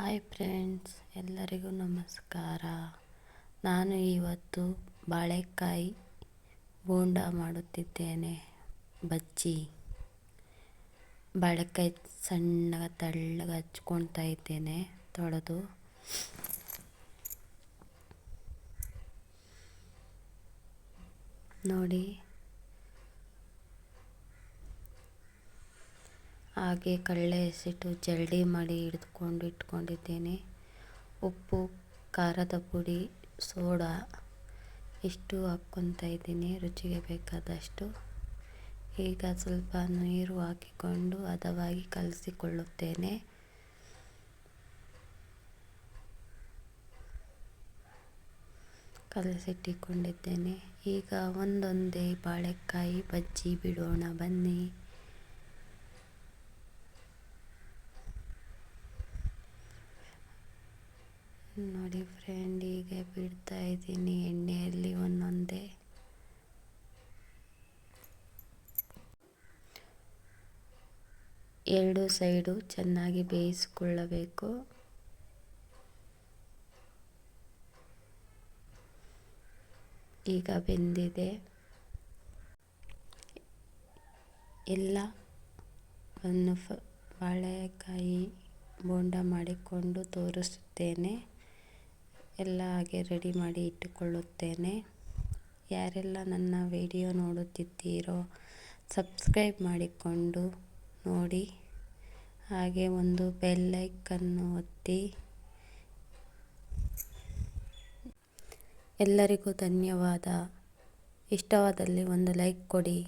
Hi friends, ಎಲ್ಲರಿಗೂ ನಮಸ್ಕಾರ. ನಾನು ಇವತ್ತು ಬಾಳೆಕಾಯಿ ಬೋಂಡ ಮಾಡುತ್ತಿದ್ದೇನೆ. ಬಜ್ಜಿ. ಬಾಳೆಕಾಯಿ ಸಣ್ಣಗೆ, ತಳ್ಳಗ ಹಚ್ಕೊಳ್ತಾ ಇದ್ದೇನೆ, ತೊಳೆದು. ನೋಡಿ. ಹಾಗೆ ಕಡಲೆ ಹಸಿಟ್ಟು ಜರಡಿ ಮಾಡಿ ಹಿಡಿದುಕೊಂಡು ಇಟ್ಕೊಂಡಿದ್ದೇನೆ. ಉಪ್ಪು, ಖಾರದ ಪುಡಿ, ಸೋಡಾ ಇಷ್ಟು ಹಾಕ್ಕೊತಾ ಇದ್ದೀನಿ. ರುಚಿಗೆ ಬೇಕಾದಷ್ಟು. ಈಗ ಸ್ವಲ್ಪ ನೀರು ಹಾಕಿಕೊಂಡು ಹದವಾಗಿ ಕಲಸಿಕೊಳ್ಳುತ್ತೇನೆ. ಕಲಸಿಟ್ಟಿಕೊಂಡಿದ್ದೇನೆ. ಈಗ ಒಂದೊಂದೇ ಬಾಳೆಕಾಯಿ ಬಜ್ಜಿ ಬಿಡೋಣ ಬನ್ನಿ. ನೋಡಿ ಫ್ರೆಂಡ್ ಈಗ ಬಿಡ್ತಾ ಇದ್ದೀನಿ ಎಣ್ಣೆಯಲ್ಲಿ ಒಂದೊಂದೇ. ಎರಡು ಸೈಡು ಚೆನ್ನಾಗಿ ಬೇಯಿಸಿಕೊಳ್ಳಬೇಕು. ಈಗ ಬೆಂದಿದೆ. ಎಲ್ಲ ಒಂದು ಬಾಳೆಕಾಯಿ ಬೋಂಡ ಮಾಡಿಕೊಂಡು ತೋರಿಸುತ್ತೇನೆ ಎಲ್ಲ ಹಾಗೆ ರೆಡಿ ಮಾಡಿ ಇಟ್ಟುಕೊಳ್ಳುತ್ತೇನೆ. ಯಾರೆಲ್ಲ ನನ್ನ ವಿಡಿಯೋ ನೋಡುತ್ತಿದ್ದೀರೋ ಸಬ್ಸ್ಕ್ರೈಬ್ ಮಾಡಿಕೊಂಡು ನೋಡಿ. ಹಾಗೆ ಒಂದು ಬೆಲ್ಲೈಕನ್ನು ಒತ್ತಿ. ಎಲ್ಲರಿಗೂ ಧನ್ಯವಾದ. ಇಷ್ಟವಾದಲ್ಲಿ ಒಂದು ಲೈಕ್ ಕೊಡಿ.